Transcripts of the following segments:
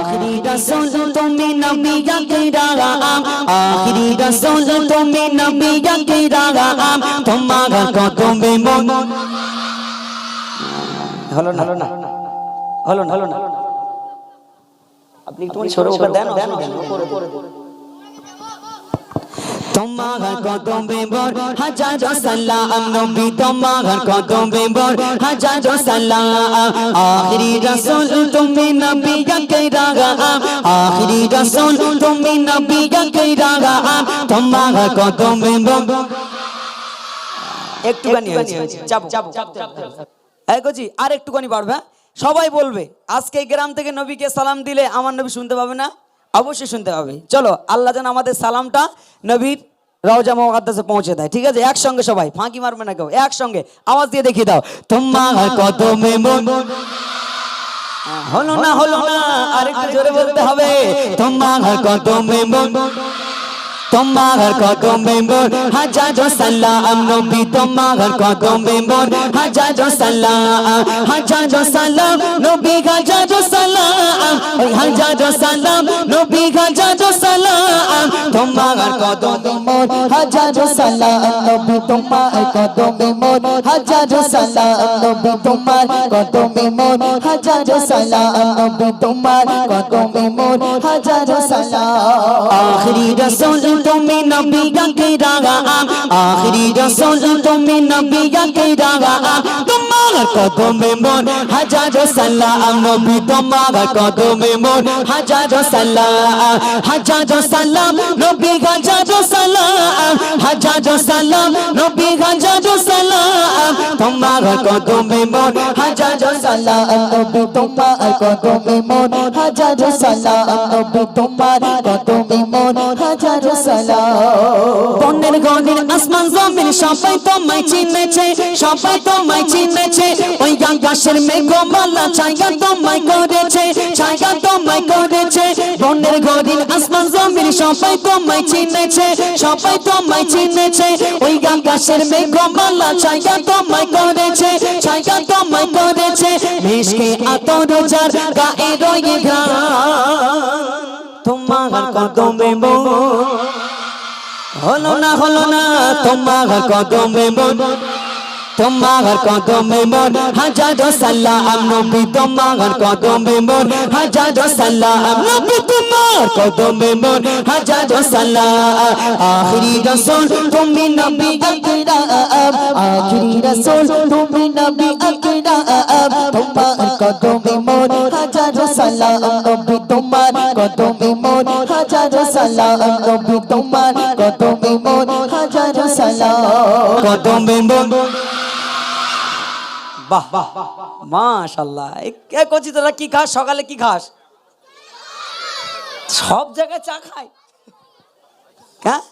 আখরি রসুল তুমি নবী আকরাম আখরি রসুল তুমি নবী আকরাম তোমার কদমে হলো না হলো না। হলো না হলো না। আপনি একটু সরব দেন দেন। তোমার কদমে বর হাজার সালাম নবী তোমার কদমে বর হাজার সালাম আখরি রাসূল তুমি নবী আকরাম আখরি রাসূল তুমি নবী তোমার কদমে বর একটুখানি হয়েছে। চাপ চাপ এই কচি আর একটুখানি বাড়বে হ্যাঁ? সবাই বলবে আজকে এই গ্রাম থেকে নবীকে সালাম দিলে আমার নবী শুনতে পাবে না? অবশ্যই শুনতে পাবে। চলো আল্লাহ যেন আমাদের সালামটা নবীর রওজা মুকাদ্দাসে পৌঁছে দেয়। ঠিক আছে? একসঙ্গে সবাই ফাঁকি মারবে না কেউ একসঙ্গে। আওয়াজ দিয়ে দেখিয়ে দাও। তোমার কদমে মন। হলো না হলো না আরেকটু জোরে বলতে হবে। তোমার কদমে মন। তোমার কদমে মোর হাজার সালাম নবী তোমার কদমে মোর হাজার সালাম হাজার সালাম নবী হাজার সালাম। হাজার সালাম নবী হাজার সালাম। তোমার কদমে মোর হাজার সালাম নবী তোমার কদমে মোর হাজার সালাম নবী তোমার কদমে মোর হাজার সালাম নবী তোমার কদমে মোর হাজার সালাম। আখরি রাসূল তুমি নবী আকরাম আখরি রাসূল তুমি নবী আকরাম তোমার কদমে মন, হাজার সালাম, নবী তোমার কদমে মন, হাজার সালাম হাজার সালাম, নবী হাজার সালাম হাজার সালাম, নবী হাজার তোমার কদমে মোর হাজার সালাম নবী তোমার কদমে মোর হাজার সালাম নবী তোমার কদমে মোর হাজার সালাম বনের গনের আসমান জমিন সবাই তোমায় চিনেছে সবাই তোমায় চিনেছে ওই আকাশের মেঘমালা ছায়া তোমায় করেছে ছায়া তোমায় করেছে বনের গনের আসমান জমিন সবাই তোমায় চিনেছে, সবাই তোমায় চিনেছে। ওই আকাশের মেঘমালা ছায়া তোমায় করেছে, ছায়া তোমায় করেছে। মিশকে আতর যার গায়ে রয়ে ঘ্রাণ। তোমার কদমে মন। হলো না হলো না, তোমার কদমে মন। তোমার কদমে মন, হাজার সালাম নবী, তোমার কদমে মন, হাজার সালাম নবী, তোমার কদমে মন, হাজার সালাম আখরি রাসূল, তুমি নবী আকরাম। আখরি রাসূল, তুমি নবী আকরাম। তোমার কদমে মন, হাজার সালাম নবী, তোমার কদমে মন, হাজার সালাম নবী, তোমার কদমে মন, হাজার সালাম কদমে মন বাহ বাহ মাশাল্লাহ। কে করছি তোরা কি খাস? সকালে কি খাস? সব জায়গায় চা খায় হ্যাঁ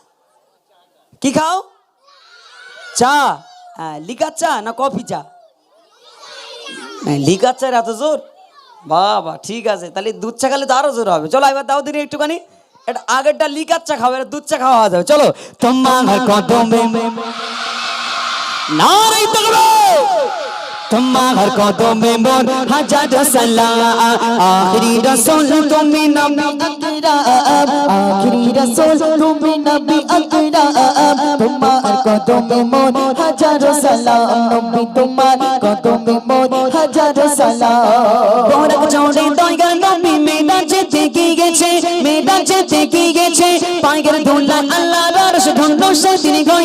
কি খাও? চা। হ্যাঁ লিকার চা না কফি চা? হ্যাঁ, লিকার চার এত জোর? বাবা ঠিক আছে। তাহলে দুধ চা খেলে তো আরও জোর হবে। চলো এবার দাও দিনে একটুখানি। এটা আগেরটা লিকার চা খাবে দুধ চা খাওয়া যাবে। চলো তোমার কদমে নারাই তকবীর তোমার কদমে মোর হাজার সালাম। আখরি রাসূল তুমি নবী আকরাম। তোমার কদমে মোর হাজার সালাম। নবী তোমার কদমে মোর হাজার সালাম। দয়গা নবী পায়ের ধুলা আল্লাহর সে ধন্য সে গই